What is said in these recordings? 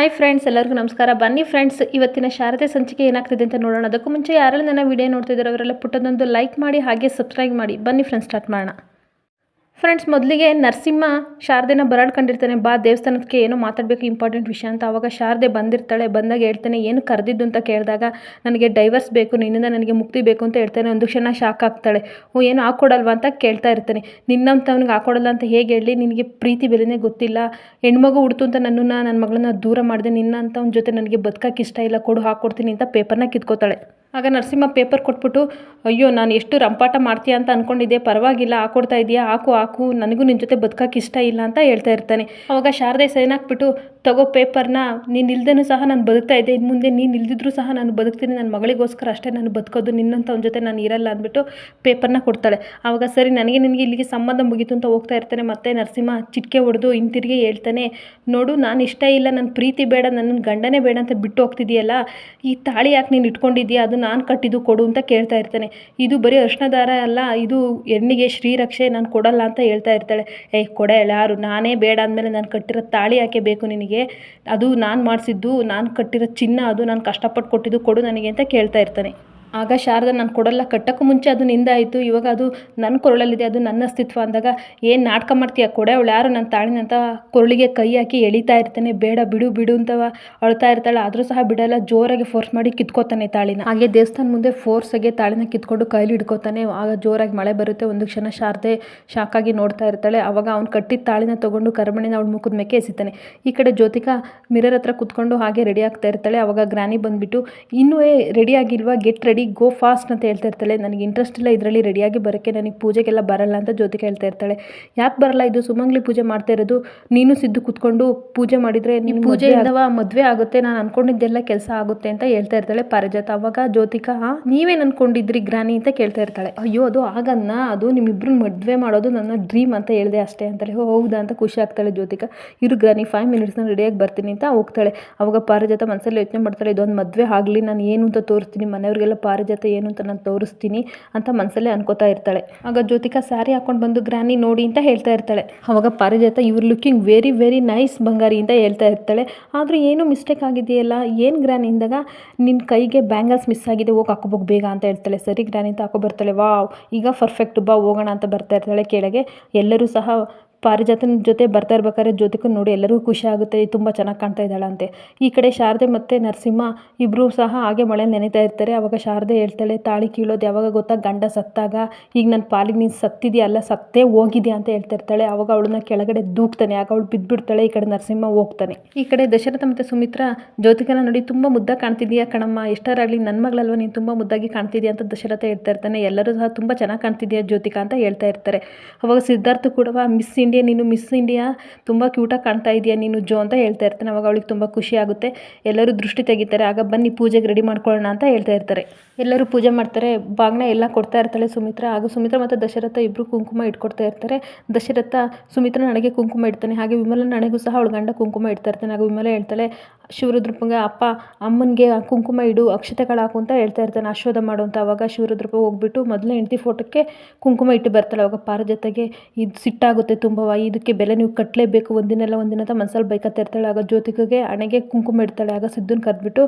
Hi friends ಎಲ್ಲರಿಗೂ ನಮಸ್ಕಾರ. ಬನ್ನಿ ಫ್ರೆಂಡ್ಸ್ ಇವತ್ತಿನ ಶಾರದೆ ಸಂಚಿಕೆ ಏನಾಗ್ತಿದೆ ಅಂತ ನೋಡೋಣ. ಅದಕ್ಕೂ ಮುಂಚೆ ಯಾರೆಲ್ಲ ನನ್ನ ವಿಡಿಯೋ ನೋಡ್ತಿದ್ದಾರೆ ಅವರೆಲ್ಲ ಪುಟ್ಟದೊಂದು ಲೈಕ್ ಮಾಡಿ, ಹಾಗೆ ಸಬ್ಸ್ಕ್ರೈಬ್ ಮಾಡಿ. ಬನ್ನಿ ಫ್ರೆಂಡ್ಸ್ ಸ್ಟಾರ್ಟ್ ಮಾಡೋಣ. ಫ್ರೆಂಡ್ಸ್, ಮೊದಲಿಗೆ ನರಸಿಂಹ ಶಾರದೆನ ಬರಾಡ್ಕೊಂಡಿರ್ತಾನೆ. ಬಾ, ದೇವಸ್ಥಾನಕ್ಕೆ ಏನೋ ಮಾತಾಡಬೇಕು ಇಂಪಾರ್ಟೆಂಟ್ ವಿಷಯ ಅಂತ. ಅವಾಗ ಶಾರದೆ ಬಂದಿರ್ತಾಳೆ, ಬಂದಾಗ ಹೇಳ್ತಾನೆ, ಏನು ಕರೆದಿದ್ದು? ಅಂತ ಕೇಳಿದಾಗ, ನನಗೆ ಡೈವರ್ಸ್ ಬೇಕು, ನಿನ್ನಿಂದ ನನಗೆ ಮುಕ್ತಿ ಬೇಕು, ಅಂತ ಹೇಳ್ತಾನೆ. ಒಂದು ಕ್ಷಣ ಶಾಕ್ ಆಗ್ತಾಳೆ. ಓ ಏನು ಹಾಕ್ಕೊಡಲ್ವಾ ಅಂತ ಕೇಳ್ತಾ ಇರ್ತಾನೆ. ನಿನ್ನಂಥವ್ನಿಗೆ ಹಾಕ್ಕೊಡಲ್ಲ ಅಂತ ಹೇಗೆ ಹೇಳಿ, ನಿನಗೆ ಪ್ರೀತಿ ಬೆಲೆನೇ ಗೊತ್ತಿಲ್ಲ. ಹೆಣ್ಮಗು ಹುಡ್ತು ಅಂತ ನನ್ನನ್ನು ನನ್ನ ಮಗಳನ್ನ ದೂರ ಮಾಡಿದೆ ನಿನ್ನಂಥವ್ನ ಜೊತೆ ನನಗೆ ಬದುಕಕ್ಕೆ ಇಷ್ಟ ಇಲ್ಲ, ಕೊಡು ಹಾಕ್ಕೊಡ್ತೀನಿ ಅಂತ ಪೇಪರ್ನ ಕಿತ್ಕೋತಾಳೆ. ಆಗ ನರಸಿಂಹ ಪೇಪರ್ ಕೊಟ್ಬಿಟ್ಟು, ಅಯ್ಯೋ, ನಾನು ಎಷ್ಟು ರಂಪಾಟ ಮಾಡ್ತೀಯ ಅಂತ ಅಂದ್ಕೊಂಡಿದ್ದೆ ಪರವಾಗಿಲ್ಲ ಹಾಕೊಡ್ತಾ ಇದೆಯಾ. ಹಾಕು ಹಾಕು. ನನಗೂ ನಿನ್ನ ಜೊತೆ ಬದುಕೋಕೆ ಇಷ್ಟ ಇಲ್ಲ ಅಂತ ಹೇಳ್ತಾ ಇರ್ತಾನೆ. ಅವಾಗ ಶಾರದೆ ಸೈನ್ ಹಾಕ್ಬಿಟ್ಟು, ತಗೋ ಪೇಪರ್ನ, ನೀನು ಇಲ್ದೇನೂ ಸಹ ನಾನು ಬದುಕ್ತಾ ಇದ್ದೆ. ಇನ್ನು ಮುಂದೆ ನೀನು ಇಲ್ದಿದ್ರೂ ಸಹ ನಾನು ಬದುಕ್ತೀನಿ. ನನ್ನ ಮಗಳಿಗೋಸ್ಕರ ಅಷ್ಟೇ ನಾನು ಬದುಕೋದು. ನಿನ್ನಂಥವ್ನ ಜೊತೆ ನಾನು ಇರಲ್ಲ ಅಂದ್ಬಿಟ್ಟು ಪೇಪರ್ನ ಕೊಡ್ತಾಳೆ. ಆವಾಗ ಸರಿ, ನನಗೆ ನಿನಗೆ ಇಲ್ಲಿಗೆ ಸಂಬಂಧ ಮುಗೀತು ಅಂತ ಹೋಗ್ತಾ ಇರ್ತಾನೆ. ಮತ್ತೆ ನರಸಿಂಹ ಚಿಟ್ಕೆ ಹೊಡೆದು ಹಿಂತಿರುಗಿ ಹೇಳ್ತಾನೆ, ನೋಡು, ನಾನು ಇಷ್ಟ ಇಲ್ಲ. ನನ್ನ ಪ್ರೀತಿ ಬೇಡ. ನನ್ನ ಗಂಡನೇ ಬೇಡ ಅಂತ ಬಿಟ್ಟು ಹೋಗ್ತಿದೆಯಲ್ಲ. ಈ ತಾಳಿ ಯಾಕೆ ನೀನು ಇಟ್ಕೊಂಡಿದ್ದೀಯಾ ಅದು ನಾನು ಕಟ್ಟಿದ್ದು ಕೊಡು ಅಂತ ಕೇಳ್ತಾ ಇರ್ತಾನೆ. ಇದು ಬರೀ ಅರ್ಶಿನ ದಾರ ಅಲ್ಲ, ಇದು ಹೆಣ್ಣಿಗೆ ಶ್ರೀರಕ್ಷೆ ನಾನು ಕೊಡಲ್ಲ ಅಂತ ಹೇಳ್ತಾ ಇರ್ತಾಳೆ. ಏಯ್ ಕೊಡ ಯಾರು? ನಾನೇ ಬೇಡ ಅಂದಮೇಲೆ ನಾನು ಕಟ್ಟಿರೋ ತಾಳಿ ಯಾಕೆ ಬೇಕು ನಿನಗೆ? ಅದು ನಾನು ಮಾಡಿಸಿದ್ದು, ನಾನು ಕಟ್ಟಿರೋ ಚಿನ್ನ ಅದು ನಾನು ಕಷ್ಟಪಟ್ಟು ಕೊಟ್ಟಿದ್ದು ಕೊಡು ನನಗೆ ಅಂತ ಕೇಳ್ತಾ ಇರ್ತಾನೆ. ಆಗ ಶಾರದ, ನಾನು ಕೊಡಲ್ಲ, ಕಟ್ಟೋಕ್ಕೂ ಮುಂಚೆ ಅದು ನಿಂದಾಯಿತು ಇವಾಗ ಅದು ನನ್ನ ಕೊರಳಲ್ಲಿದೆ, ಅದು ನನ್ನ ಅಸ್ತಿತ್ವ ಅಂದಾಗ, ಏನು ನಾಟಕ ಮಾಡ್ತೀಯ? ಕೊಡೆ ಅವಳು ಯಾರು? ನನ್ನ ತಾಳಿನಂತ ಕೊರಳಿಗೆ ಕೈ ಹಾಕಿ ಎಳಿತಾ ಇರ್ತಾನೆ. ಬೇಡ, ಬಿಡು ಬಿಡು ಅಂತವ ಅಳ್ತಾ ಇರ್ತಾಳೆ. ಆದರೂ ಸಹ ಬಿಡಲ್ಲ, ಜೋರಾಗಿ ಫೋರ್ಸ್ ಮಾಡಿ ಕಿತ್ಕೋತಾನೆ ತಾಳಿನ. ಹಾಗೆ ದೇವಸ್ಥಾನ ಮುಂದೆ ಫೋರ್ಸಾಗೆ ತಾಳಿನ ಕಿತ್ಕೊಂಡು ಕೈಲಿ ಹಿಡ್ಕೋತಾನೆ. ಆಗ ಜೋರಾಗಿ ಮಳೆ ಬರುತ್ತೆ. ಒಂದು ಕ್ಷಣ ಶಾರದೆ ಶಾಕಾಗಿ ನೋಡ್ತಾ ಇರ್ತಾಳೆ. ಅವಾಗ ಅವ್ನು ಕಟ್ಟಿದ ತಾಳಿನ ತೊಗೊಂಡು ಕರಮಣಿನ ಅವಳು ಮುಖದ ಮೇಕೆ ಎಸಿತಾನೆ. ಈ ಕಡೆ ಜ್ಯೋತಿಕಾ ಮಿರರ್ ಹತ್ರ ಕುತ್ಕೊಂಡು ಹಾಗೆ ರೆಡಿ ಆಗ್ತಾ ಇರ್ತಾಳೆ. ಅವಾಗ ಗ್ರಾನಿ ಬಂದುಬಿಟ್ಟು, ಇನ್ನೂ ರೆಡಿ ಆಗಿಲ್ವಾ? ಗೆಟ್ ರೆಡಿ ಗೋ ಫಾಸ್ಟ್ ಅಂತ ಹೇಳ್ತಾ ಇರ್ತಾಳೆ. ನನಗೆ ಇಂಟ್ರೆಸ್ಟ್ ಇಲ್ಲ ಇದರಲ್ಲಿ ರೆಡಿಯಾಗಿ ಬರೋಕ್ಕೆ ನನಗೆ ಪೂಜೆಗೆಲ್ಲ ಬರಲ್ಲ ಅಂತ ಜ್ಯೋತಿಕ ಹೇಳ್ತಾ ಇರ್ತಾಳೆ. ಯಾಕೆ ಬರಲ್ಲ ಇದು? ಸುಮಂಗ್ಲಿ ಪೂಜೆ ಮಾಡ್ತಾ ಇರೋದು. ನೀನು ಸಿದ್ದು ಕುತ್ಕೊಂಡು ಪೂಜೆ ಮಾಡಿದರೆ ನಿಮ್ಮ ಪೂಜೆ ಅಥವಾ ಮದುವೆ ಆಗುತ್ತೆ. ನಾನು ಅನ್ಕೊಂಡಿದ್ದೆಲ್ಲ ಕೆಲಸ ಆಗುತ್ತೆ ಅಂತ ಹೇಳ್ತಾ ಇರ್ತಾಳೆ ಪಾರಿಜಾತ. ಅವಾಗ ಜ್ಯೋತಿಕ ನೀವೇನ್ ಅನ್ಕೊಂಡಿದ್ರಿ ಗ್ರಾನಿ? ಅಂತ ಕೇಳ್ತಾ ಇರ್ತಾಳೆ. ಅಯ್ಯೋ ಅದು ಆಗನ್ನ? ಅದು ನಿಮ್ಮಿಬ್ರು ಮದುವೆ ಮಾಡೋದು ನನ್ನ ಡ್ರೀಮ್ ಅಂತ ಹೇಳಿದೆ ಅಷ್ಟೇ ಅಂತಾಳೆ. "ಓ, ಹೌದಾ? ಅಂತ ಖುಷಿ ಆಗ್ತಾಳೆ ಜ್ಯೋತಿಕಾ. ಇರು ಗ್ರಾನಿ ಫೈವ್ ಮಿನಿಟ್ಸ್ನ ರೆಡಿಯಾಗಿ ಬರ್ತೀನಿ ಅಂತ ಹೋಗ್ತಾಳೆ. ಅವಾಗ ಪಾರಿಜಾತ ಮನಸ್ಸಲ್ಲಿ ಯೋಚನೆ ಮಾಡ್ತಾಳೆ ಇದೊಂದು ಮದುವೆ ಆಗಲಿ. ನಾನು ಏನು ಅಂತ ತೋರಿಸ್ತೀನಿ. ಮನೆಯವ್ರಿಗೆಲ್ಲ ಪಾರಿಜಾತ ಏನು ಅಂತ ನಾನು ತೋರಿಸ್ತೀನಿ ಅಂತ ಮನಸ್ಸಲ್ಲೇ ಅನ್ಕೋತಾ ಇರ್ತಾಳೆ. ಆಗ ಜ್ಯೋತಿಕಾ ಸ್ಯಾರಿ ಹಾಕೊಂಡು ಬಂದು ಗ್ರಾನಿ ನೋಡಿ ಅಂತ ಹೇಳ್ತಾ ಇರ್ತಾಳೆ. ಅವಾಗ ಪಾರಿಜಾತ ಇವ್ರು ಲುಕಿಂಗ್ ವೆರಿ ವೆರಿ ನೈಸ್ ಬಂಗಾರಿ ಅಂತ ಹೇಳ್ತಾ ಇರ್ತಾಳೆ. ಆದರೂ ಏನು ಮಿಸ್ಟೇಕ್ ಆಗಿದೆಯಲ್ಲ, ಏನು ಗ್ರಾನಿ ಇಂದಾಗ ನಿನ್ನ ಕೈಗೆ ಬ್ಯಾಂಗಲ್ಸ್ ಮಿಸ್ ಆಗಿದೆ, ಹೋಗಿ ಹಾಕೋಬೇಕು ಬೇಗ ಅಂತ ಹೇಳ್ತಾಳೆ. ಸರಿ ಗ್ರಾನಿ ಅಂತ ಹಾಕೋ ಬರ್ತಾಳೆ, ವಾವ್, ಈಗ ಪರ್ಫೆಕ್ಟ್ ಬಾ, ಹೋಗೋಣ ಅಂತ ಬರ್ತಾ ಇರ್ತಾಳೆ ಕೆಳಗೆ. ಎಲ್ಲರೂ ಸಹ ಪಾರಿಜಾತನ ಜೊತೆ ಬರ್ತಾ ಇರ್ಬೇಕಾದ್ರೆ ಜೊತೆಗೆ ನೋಡಿ ಎಲ್ಲರಿಗೂ ಖುಷಿ ಆಗುತ್ತೆ ತುಂಬ ಚೆನ್ನಾಗಿ ಕಾಣ್ತಾ ಇದ್ದಾಳಂತೆ. ಈ ಕಡೆ ಶಾರದೆ ಮತ್ತು ನರಸಿಂಹ ಇಬ್ಬರೂ ಸಹ ಹಾಗೆ ಮಳೆ ನೆನೀತಾ ಇರ್ತಾರೆ. ಅವಾಗ ಶಾರದೆ ಹೇಳ್ತಾಳೆ, ತಾಳಿ ಕೀಳೋದು ಯಾವಾಗ ಗೊತ್ತಾ? ಗಂಡ ಸತ್ತಾಗ. ಈಗ ನನ್ನ ಪಾಲಿಗೆ ನೀನು ಸತ್ತಿದೆಯಾ? ಅಲ್ಲ, ಸತ್ತೇ ಹೋಗಿದೆಯಾ ಅಂತ ಹೇಳ್ತಾ ಇರ್ತಾಳೆ. ಅವಾಗ ಅವಳನ್ನ ಕೆಳಗಡೆ ದೂಕ್ತಾನೆ. ಆಗ ಅವಳು ಬಿದ್ದುಬಿಡ್ತಾಳೆ ಈ ಕಡೆ ನರಸಿಂಹ ಹೋಗ್ತಾನೆ. ಈ ಕಡೆ ದಶರಥ ಮತ್ತು ಸುಮಿತ್ರ, ಜ್ಯೋತಿಕನ ನೋಡಿ ತುಂಬ ಮುದ್ದಾಗಿ ಕಾಣ್ತಿದೀಯಾ? ಕಣಮ್ಮ, ಎಷ್ಟರಾಗಲಿ ನನ್ನ ಮಗಳಲ್ವ ನೀನು ತುಂಬ ಮುದ್ದಾಗಿ ಕಾಣ್ತಿದ್ಯಾ ಅಂತ ದಶರಥ ಹೇಳ್ತಾ ಇರ್ತಾನೆ. ಎಲ್ಲರೂ ಸಹ ತುಂಬ ಚೆನ್ನಾಗಿ ಕಾಣ್ತಿದ್ಯಾ ಜ್ಯೋತಿಕಾ ಅಂತ ಹೇಳ್ತಾ ಇರ್ತಾರೆ. ಅವಾಗ ಸಿದ್ಧಾರ್ಥ ಕೂಡ ಮಿಸ್ ಇಂಡಿಯಾ ನೀನು ಮಿಸ್ ಇಂಡಿಯಾ ತುಂಬ ಕ್ಯೂಟಾಗಿ ಕಾಣ್ತಾ ಇದೆಯಾ ನೀನು ಜೋ ಅಂತ ಹೇಳ್ತಾ ಇರ್ತಾನೆ. ಅವಾಗ ಅವಳಿಗೆ ತುಂಬ ಖುಷಿ ಆಗುತ್ತೆ. ಎಲ್ಲರೂ ದೃಷ್ಟಿ ತೆಗಿತಾರೆ. ಆಗ ಬನ್ನಿ ಪೂಜೆಗೆ ರೆಡಿ ಮಾಡ್ಕೊಳ್ಳೋಣ ಅಂತ ಹೇಳ್ತಾ ಇರ್ತಾರೆ. ಎಲ್ಲರೂ ಪೂಜೆ ಮಾಡ್ತಾರೆ. ಬಾಗ್ನ ಎಲ್ಲ ಕೊಡ್ತಾ ಇರ್ತಾಳೆ ಸುಮಿತ್ರ. ಆಗ ಸುಮಿತ್ರ ಮತ್ತು ದಶರಥ ಇಬ್ಬರು ಕುಂಕುಮ ಇಟ್ಕೊಡ್ತಾ ಇರ್ತಾರೆ. ದಶರಥ ಸುಮಿತ್ರ ನನಗೆ ಕುಂಕುಮ ಇಡ್ತಾನೆ. ಹಾಗೆ ವಿಮಲ ನನಗೂ ಸಹ ಅವಳು ಗಂಡ ಕುಂಕುಮ ಇಡ್ತಾ ಇರ್ತಾನೆ. ಆಗ ವಿಮಲ ಹೇಳ್ತಾಳೆ ಶಿವರುದ್ರಪ್ಪಂಗೆ ಅಪ್ಪ, ಅಮ್ಮನಿಗೆ ಕುಂಕುಮ ಇಡು, ಅಕ್ಷತೆಗಳು ಹಾಕು ಅಂತ ಹೇಳ್ತಾ ಇರ್ತಾನೆ. ಆಶೀರ್ವಾದ ಮಾಡು ಅವಾಗ ಶಿವರುದ್ರಪ್ಪ ಹೋಗ್ಬಿಟ್ಟು ಮೊದಲನೇ ಹೆಂಡತಿ ಫೋಟೋಕ್ಕೆ ಕುಂಕುಮ ಇಟ್ಟು ಬರ್ತಾಳೆ. ಅವಾಗ ಪಾರ ಜೊತೆಗೆ ಇದು ಸಿಟ್ಟಾಗುತ್ತೆ ತುಂಬವ ಇದಕ್ಕೆ ಬೆಲೆ ನೀವು ಕಟ್ಟಲೇಬೇಕು ಒಂದಿನೆಲ್ಲ ಒಂದಿನ ಅಂತ ಮನಸ್ಸಲ್ಲಿ ಬೈಕತ್ತಾ ಇರ್ತಾಳೆ. ಆಗ ಜ್ಯೋತಿಗೆ ಹಣೆಗೆ ಕುಂಕುಮ ಇಡ್ತಾಳೆ. ಆಗ ಸಿದ್ಧನ ಕರೆದ್ಬಿಟ್ಟು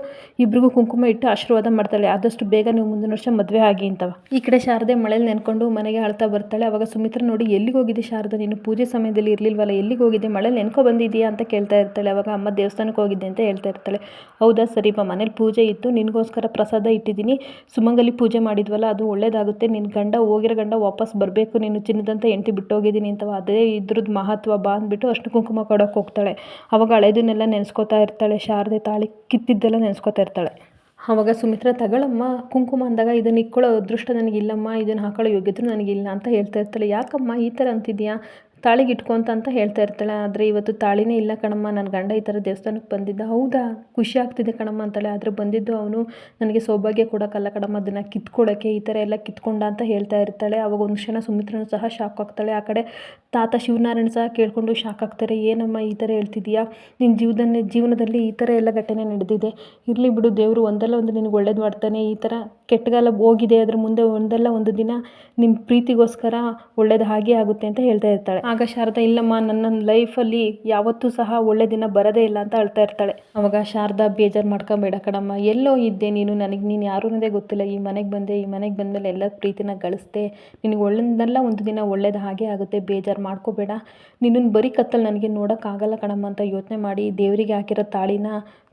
ಇಬ್ರಿಗೂ ಕುಂಕುಮ ಇಟ್ಟು ಆಶೀರ್ವಾದ ಮಾಡ್ತಾಳೆ. ಆದಷ್ಟು ಬೇಗ ನೀವು ಮುಂದಿನ ವರ್ಷ ಮದುವೆ ಆಗಿ ಅಂತವ. ಈ ಕಡೆ ಶಾರದೆ ಮಳೆಯಲ್ಲಿ ನೆನ್ಕೊಂಡು ಮನೆಗೆ ಅಳ್ತಾ ಬರ್ತಾಳೆ. ಅವಾಗ ಸುಮಿತ್ರ ನೋಡಿ, ಎಲ್ಲಿಗೆ ಹೋಗಿದೆ ಶಾರದಾ? ನೀನು ಪೂಜೆ ಸಮಯದಲ್ಲಿ ಇರಲಿಲ್ವಲ್ಲ. ಎಲ್ಲಿಗೆ ಹೋಗಿದೆ ಮಳೆ ನೆನ್ಕೊ ಬಂದಿದೆಯಾ ಅಂತ ಕೇಳ್ತಾ ಇರ್ತಾಳೆ. ಅವಾಗ ಅಮ್ಮ ದೇವಸ್ಥಾನಕ್ಕೆ ಹೋಗಿದ್ದೆ ಅಂತ ಹೇಳ್ತಾ ಇರ್ತಾಳೆ. ಹೌದಾ ಸರಿಪ್ಪ ಮನೇಲಿ ಪೂಜೆ ಇತ್ತು. ನಿನಗೋಸ್ಕರ ಪ್ರಸಾದ ಇಟ್ಟಿದ್ದೀನಿ. ಸುಮಂಗಲಿ ಪೂಜೆ ಮಾಡಿದ್ವಲ್ಲ, ಅದು ಒಳ್ಳೇದಾಗುತ್ತೆ. ನಿನ್ನ ಗಂಡ ಹೋಗಿರೋ ಗಂಡ ವಾಪಸ್ ಬರಬೇಕು. ನೀನು ಚಿನ್ನದಂತ ಹೆಂಡತಿ ಬಿಟ್ಟು ಹೋಗಿದ್ದೀನಿ ಅಂತ ಅದೇ ಇದ್ರದ್ದು ಮಹತ್ವ ಬಾ ಅಂದ್ಬಿಟ್ಟು ಅಷ್ಟು ಕುಂಕುಮ ಕೊಡೋಕೆ ಹೋಗ್ತಾಳೆ. ಅವಾಗ ಹಳೆದನ್ನೆಲ್ಲ ನೆನೆಸ್ಕೊತಾ ಇರ್ತಾಳೆ, ಶಾರದೆ ತಾಳಿ ಕಿತ್ತಿದ್ದೆಲ್ಲ ನೆನೆಸ್ಕೊತಾ ಇರ್ತಾಳೆ. ಅವಾಗ ಸುಮಿತ್ರ, ತಗೊಳಮ್ಮ, ಕುಂಕುಮ ಅಂದಾಗ ಇದನ್ನು ಇಕ್ಕೊಳ್ಳೋ ಅದೃಷ್ಟ ನನಗಿಲ್ಲಮ್ಮ ಇದನ್ನು ಹಾಕೊಳ್ಳೋ ಯೋಗ್ಯತೆ ನನಗಿಲ್ಲ ಅಂತ ಹೇಳ್ತಾ ಇರ್ತಾಳೆ. ಯಾಕಮ್ಮ ಈ ಥರ ಅಂತಿದ್ಯಾ ತಾಳಿಗೆ ಇಟ್ಕೊಂತ ಅಂತ ಹೇಳ್ತಾ ಇರ್ತಾಳೆ. ಆದರೆ ಇವತ್ತು ತಾಳಿನೇ ಇಲ್ಲ ಕಣಮ್ಮ. ನನ್ನ ಗಂಡ ಈ ಥರ ದೇವಸ್ಥಾನಕ್ಕೆ ಬಂದಿದ್ದ. ಹೌದಾ? ಖುಷಿ ಆಗ್ತಿದೆ ಕಣಮ್ಮ ಅಂತಾಳೆ ಆದರೆ ಬಂದಿದ್ದು ಅವನು ನನಗೆ ಸೌಭಾಗ್ಯ ಕೊಡೋಕ್ಕಲ್ಲ ಕಣಮ್ಮ. ಅದನ್ನು ಕಿತ್ಕೊಳ್ಳೋಕ್ಕೆ ಈ ಥರ ಎಲ್ಲ ಕಿತ್ಕೊಂಡ ಅಂತ ಹೇಳ್ತಾ ಇರ್ತಾಳೆ. ಅವಾಗ ಒಂದು ಕ್ಷಣ ಸುಮಿತ್ರನು ಸಹ ಶಾಕ್ ಆಗ್ತಾಳೆ. ಆ ಕಡೆ ತಾತ ಶಿವನಾರಾಯಣ ಸಹ ಕೇಳಿಕೊಂಡು ಶಾಕ್ ಆಗ್ತಾರೆ. ಏನಮ್ಮ ಈ ಥರ ಹೇಳ್ತಿದ್ದೀಯಾ ನಿನ್ನ ಜೀವದಲ್ಲಿ ಜೀವನದಲ್ಲಿ ಈ ಥರ ಎಲ್ಲ ಘಟನೆ ನಡೆದಿದೆ. ಇರಲಿ ಬಿಡು ದೇವರು. ಒಂದಲ್ಲ ಒಂದು ನಿನಗೆ ಒಳ್ಳೇದು ಮಾಡ್ತಾನೆ. ಈ ಥರ ಕೆಟ್ಟಗಾಲ ಹೋಗಿದೆ. ಅದ್ರ ಮುಂದೆ ಒಂದಲ್ಲ ಒಂದು ದಿನ ನಿನ್ನ ಪ್ರೀತಿಗೋಸ್ಕರ ಒಳ್ಳೇದು ಹಾಗೆ ಆಗುತ್ತೆ ಅಂತ ಹೇಳ್ತಾ ಇರ್ತಾಳೆ. ಆಗ ಶಾರದಾ, ಇಲ್ಲಮ್ಮ ನನ್ನ ಲೈಫಲ್ಲಿ ಯಾವತ್ತೂ ಸಹ ಒಳ್ಳೆ ದಿನ ಬರೋದೇ ಇಲ್ಲ ಅಂತ ಅಳ್ತಾ ಇರ್ತಾಳೆ. ಅವಾಗ ಶಾರದಾ ಬೇಜಾರು ಮಾಡ್ಕೊಬೇಡ ಕಣಮ್ಮ. ಎಲ್ಲೋ ಇದ್ದೆ ನೀನು, ನನಗೆ ನೀನು ಯಾರು ಅನ್ನೋದೇ ಗೊತ್ತಿಲ್ಲ. ಈ ಮನೆಗೆ ಬಂದೆ, ಈ ಮನೆಗೆ ಬಂದಮೇಲೆ ಎಲ್ಲ ಪ್ರೀತಿನ ಗಳಿಸ್ದೆ. ನಿನಗೆ ಒಳ್ಳೆದಲ್ಲ, ಒಂದು ದಿನ ಒಳ್ಳೇದು ಹಾಗೆ ಆಗುತ್ತೆ, ಬೇಜಾರು ಮಾಡ್ಕೋಬೇಡ. ನಿನ್ನನ್ನು ಬರೀ ಕತ್ತಲ್ಲಿ ನನಗೆ ನೋಡೋಕ್ಕಾಗಲ್ಲ ಕಣಮ್ಮ ಅಂತ ಯೋಚನೆ ಮಾಡಿ ದೇವರಿಗೆ ಹಾಕಿರೋ ತಾಳಿನ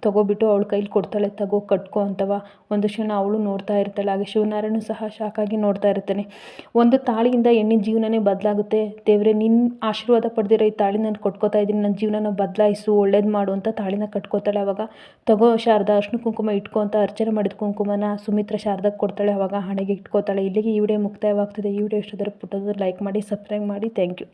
ತೊಗೊಬಿಟ್ಟು ಅವಳ ಕೈಲಿ ಕೊಡ್ತಾಳೆ, ತಗೋ, ಕಟ್ಕೋ ಅಂತವ. ಒಂದು ಕ್ಷಣ ಅವಳು ನೋಡ್ತಾ ಇರ್ತಾಳೆ, ಹಾಗೆ ಶಿವನಾರಾಯಣ ಸಹ ಶಾಕಾಗಿ ನೋಡ್ತಾ ಇರ್ತಾನೆ. ಒಂದು ತಾಳಿಯಿಂದ ಹೆಣ್ಣಿನ ಜೀವನನೇ ಬದಲಾಗುತ್ತೆ. ದೇವರೇ ನಿನ್ನ ಆಶೀರ್ವಾದ ಪಡೆದಿರೋ ಈ ತಾಳಿ ನಾನು ಕೊಟ್ಕೋತಾ ಇದ್ದೀನಿ. ನನ್ನ ಜೀವನನ ಬದಲಾಯಿಸು, ಒಳ್ಳೇದು ಮಾಡು ಅಂತ ತಾಳಿನ ಕಟ್ಕೋತಾಳೆ ಅವಾಗ. ತಗೋ ಶಾರದಾ ಅರ್ಶಿನ ಕುಂಕುಮ ಇಟ್ಕೊ ಅಂತ ಅರ್ಚನೆ ಮಾಡಿದ ಕುಂಕುಮನ ಸುಮಿತ್ರ ಶಾರದಾಗ ಕೊಡ್ತಾಳೆ, ಅವಾಗ ಹಣೆಗೆ ಇಟ್ಕೋತಾಳೆ. ಇಲ್ಲಿಗೆ ಈ ವಿಡಿಯೋ ಮುಕ್ತಾಯವಾಗ್ತದೆ. ಈ ವಿಡಿಯೋ ಇಷ್ಟದರ ಪುಟ್ಟದ ಲೈಕ್ ಮಾಡಿ ಸಬ್ಸ್ಕ್ರೈಬ್ ಮಾಡಿ. Thank you